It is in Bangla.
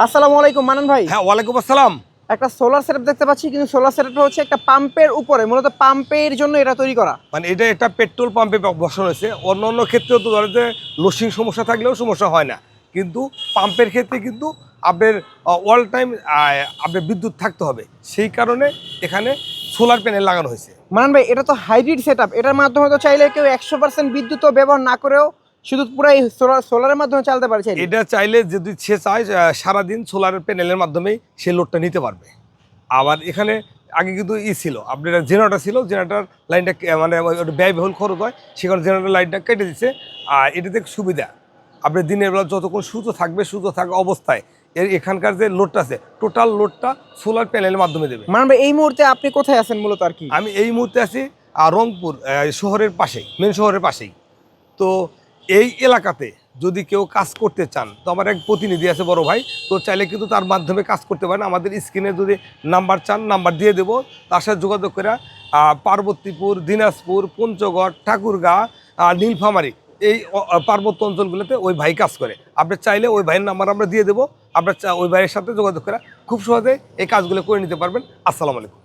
আসসালামু আলাইকুম মানান ভাই। হ্যাঁ ওয়ালাইকুম আসসালাম। একটা সোলার সেটআপ দেখতে পাচ্ছি কিন্তু সোলার সেটআপটা হচ্ছে একটা পাম্পের উপরে মূলত পাম্পের জন্য এটা তৈরি করা। মানে এটা একটা পেট্রোল পাম্পে বসানো হয়েছে। অন্য অন্য ক্ষেত্রেও তো ধরে যে লোসিং সমস্যা থাকলেও সমস্যা হয় না। কিন্তু পাম্পের ক্ষেত্রে কিন্তু আপনার অল টাইম আপনার বিদ্যুৎ থাকতে হবে। সেই কারণে এখানে সোলার প্যানেল লাগানো হয়েছে। মানান ভাই এটা তো হাইব্রিড সেটআপ এটার মাধ্যমে তো চাইলে কেউ একশো পার্সেন্ট বিদ্যুৎ ব্যবহার না করেও শুধু পুরাই সোলার সোলারের মাধ্যমে চালাতে পারে এটা চাইলে যদি সে চায় সারাদিন সোলার প্যানেলের মাধ্যমেই সে লোডটা নিতে পারবে। আবার এখানে আগে কিন্তু ই ছিল আপনার জেনারেটার ছিল জেনারেটার লাইনটা মানে ওটা ব্যয়বহুল খরচ হয় সেখানে জেনারেটার লাইনটা কেটে দিচ্ছে আর এটাতে সুবিধা আপনি দিনের বেলা যতক্ষণ সুতো থাকবে সুতো থাকা অবস্থায় এর এখানকার যে লোডটা আছে টোটাল লোডটা সোলার প্যানেলের মাধ্যমে দেবে। মানে এই মুহূর্তে আপনি কোথায় আছেন মূলত আর কি? আমি এই মুহূর্তে আছি রংপুর শহরের পাশেই মেন শহরের পাশেই। তো এই এলাকাতে যদি কেউ কাজ করতে চান, তো আমার এক প্রতিনিধি আছে বড় ভাই, তো চাইলে কিন্তু তার মাধ্যমে কাজ করতে পারেন। আমাদের স্ক্রিনে যদি নাম্বার চান, নাম্বার দিয়ে দেবো। তার সাথে যোগাযোগ করে পার্বতীপুর, দিনাজপুর, পঞ্চগড়, ঠাকুরগাঁ নীলফামারী, এই পার্বত্য অঞ্চলগুলোতে ওই ভাই কাজ করে। আপনি চাইলে ওই ভাইয়ের নাম্বার আমরা দিয়ে দেবো। আপনার ওই ভাইয়ের সাথে যোগাযোগ করে খুব সহজে এই কাজগুলো করে নিতে পারবেন। আসসালামু আলাইকুম।